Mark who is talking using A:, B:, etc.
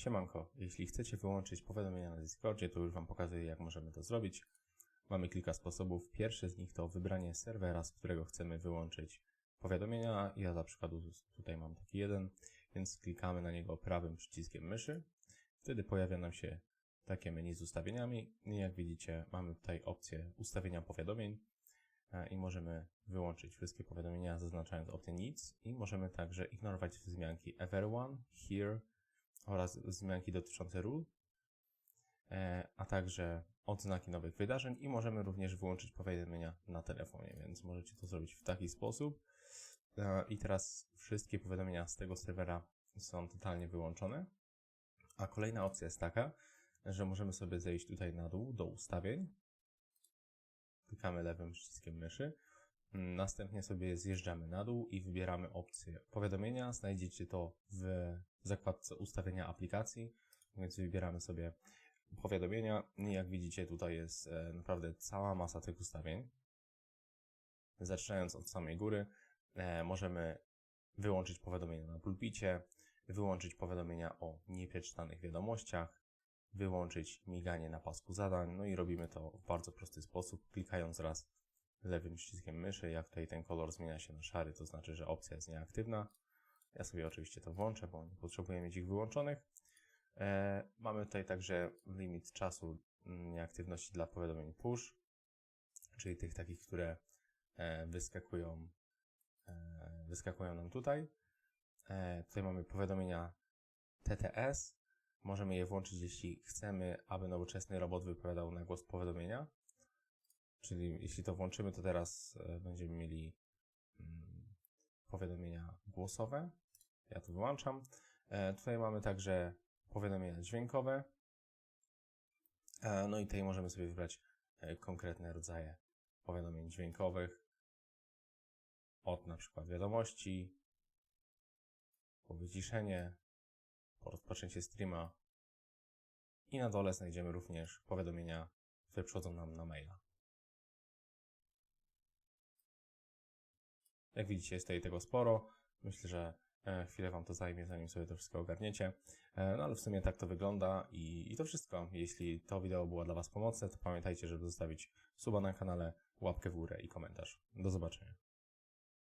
A: Siemanko, jeśli chcecie wyłączyć powiadomienia na Discordzie, to już Wam pokazuję, jak możemy to zrobić. Mamy kilka sposobów. Pierwszy z nich to wybranie serwera, z którego chcemy wyłączyć powiadomienia. Ja dla przykładu tutaj mam taki jeden, więc klikamy na niego prawym przyciskiem myszy. Wtedy pojawia nam się takie menu z ustawieniami. I jak widzicie, mamy tutaj opcję ustawienia powiadomień e, i możemy wyłączyć wszystkie powiadomienia, zaznaczając opcję nic i możemy także ignorować wzmianki everyone, here oraz wzmianki dotyczące ról, e, a także odznaki nowych wydarzeń i możemy również wyłączyć powiadomienia na telefonie, więc możecie to zrobić w taki sposób. E, I teraz wszystkie powiadomienia z tego serwera są totalnie wyłączone. A kolejna opcja jest taka, że możemy sobie zejść tutaj na dół do ustawień. Klikamy lewym przyciskiem myszy. Następnie sobie zjeżdżamy na dół i wybieramy opcję powiadomienia. Znajdziecie to w zakładce ustawienia aplikacji, więc wybieramy sobie powiadomienia. I jak widzicie, tutaj jest e, naprawdę cała masa tych ustawień. Zaczynając od samej góry, e, możemy wyłączyć powiadomienia na pulpicie, wyłączyć powiadomienia o nieprzeczytanych wiadomościach, wyłączyć miganie na pasku zadań, no i robimy to w bardzo prosty sposób, klikając raz lewym przyciskiem myszy. Jak tutaj ten kolor zmienia się na szary, to znaczy, że opcja jest nieaktywna. Ja sobie oczywiście to włączę, bo nie potrzebuję mieć ich wyłączonych. E, mamy tutaj także limit czasu mm, nieaktywności dla powiadomień push, czyli tych takich, które e, wyskakują, e, wyskakują nam tutaj. Tutaj mamy powiadomienia TTS. Możemy je włączyć, jeśli chcemy, aby nowoczesny robot wypowiadał na głos powiadomienia. Czyli jeśli to włączymy, to teraz będziemy mieli mm, powiadomienia głosowe. Ja to wyłączam. E, tutaj mamy także powiadomienia dźwiękowe. E, no i tutaj możemy sobie wybrać konkretne rodzaje powiadomień dźwiękowych. Od na przykład wiadomości, po wyciszenie, po rozpoczęcie streama. I na dole znajdziemy również powiadomienia, które przychodzą nam na maila. Jak widzicie, jest tutaj tego sporo. Myślę, że e, chwilę Wam to zajmie, zanim sobie to wszystko ogarniecie. E, no ale w sumie tak to wygląda i, i to wszystko. Jeśli to wideo było dla Was pomocne, to pamiętajcie, żeby zostawić suba na kanale, łapkę w górę i komentarz. Do zobaczenia.